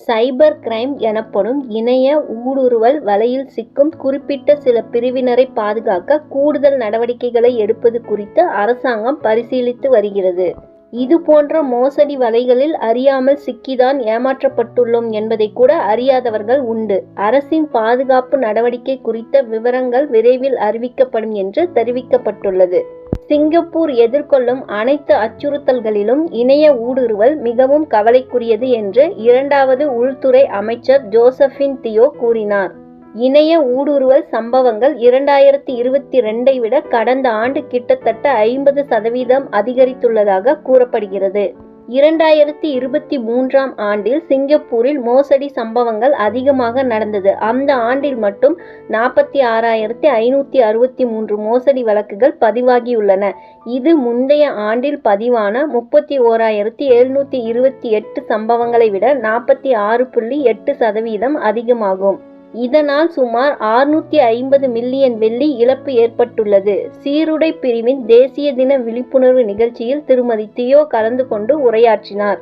Cyber crime எனப்படும் இணைய ஊடுருவல் வலையில் சிக்கும் குறிப்பிட்ட சில பிரிவினரை பாதுகாக்க கூடுதல் நடவடிக்கைகளை எடுப்பது குறித்து அரசாங்கம் பரிசீலித்து வருகிறது. இது போன்ற மோசடி வலைகளில் அறியாமல் சிக்கிதான் ஏமாற்றப்பட்டுள்ளோம் என்பதை கூட அறியாதவர்கள் உண்டு. அரசின் பாதுகாப்பு நடவடிக்கை குறித்த விவரங்கள் விரைவில் அறிவிக்கப்படும் என்று தெரிவிக்கப்பட்டுள்ளது. சிங்கப்பூர் எதிர்கொள்ளும் அனைத்து அச்சுறுத்தல்களிலும் இணைய ஊடுருவல் மிகவும் கவலைக்குரியது என்று இரண்டாவது உள்துறை அமைச்சர் ஜோசபின் தியோ கூறினார். இணைய ஊடுருவல் சம்பவங்கள் இரண்டாயிரத்தி இருபத்தி ரெண்டை விட கடந்த ஆண்டு கிட்டத்தட்ட ஐம்பது சதவீதம் அதிகரித்துள்ளதாக கூறப்படுகிறது. இரண்டாயிரத்தி இருபத்தி மூன்றாம் ஆண்டில் சிங்கப்பூரில் மோசடி சம்பவங்கள் அதிகமாக நடந்தது. அந்த ஆண்டில் மட்டும் நாற்பத்தி ஆறாயிரத்தி ஐநூற்றி அறுபத்தி மூன்று மோசடி வழக்குகள் பதிவாகியுள்ளன. இது முந்தைய ஆண்டில் பதிவான முப்பத்தி ஓராயிரத்தி எழுநூற்றி இருபத்தி எட்டு சம்பவங்களை விட நாற்பத்தி ஆறு புள்ளி எட்டு சதவீதம் அதிகமாகும். இதனால் சுமார் ஆறுநூத்தி ஐம்பது மில்லியன் வெள்ளி இழப்பு ஏற்பட்டுள்ளது. சீருடை பிரிவின் தேசிய தின விழிப்புணர்வு நிகழ்ச்சியில் திருமதி தியோ கலந்து கொண்டு உரையாற்றினார்.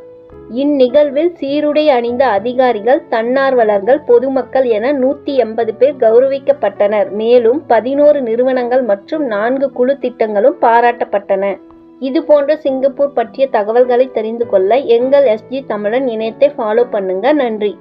இந்நிகழ்வில் சீருடை அணிந்த அதிகாரிகள் தன்னார்வலர்கள் பொதுமக்கள் என நூத்தி எண்பது பேர் கௌரவிக்கப்பட்டனர் மேலும் பதினோரு நிறுவனங்கள் மற்றும் நான்கு குழு திட்டங்களும் பாராட்டப்பட்டன. இது போன்ற சிங்கப்பூர் பற்றிய தகவல்களை தெரிந்து கொள்ள எங்கள் எஸ்ஜி தமிழன் இணையத்தை ஃபாலோ பண்ணுங்க. நன்றி.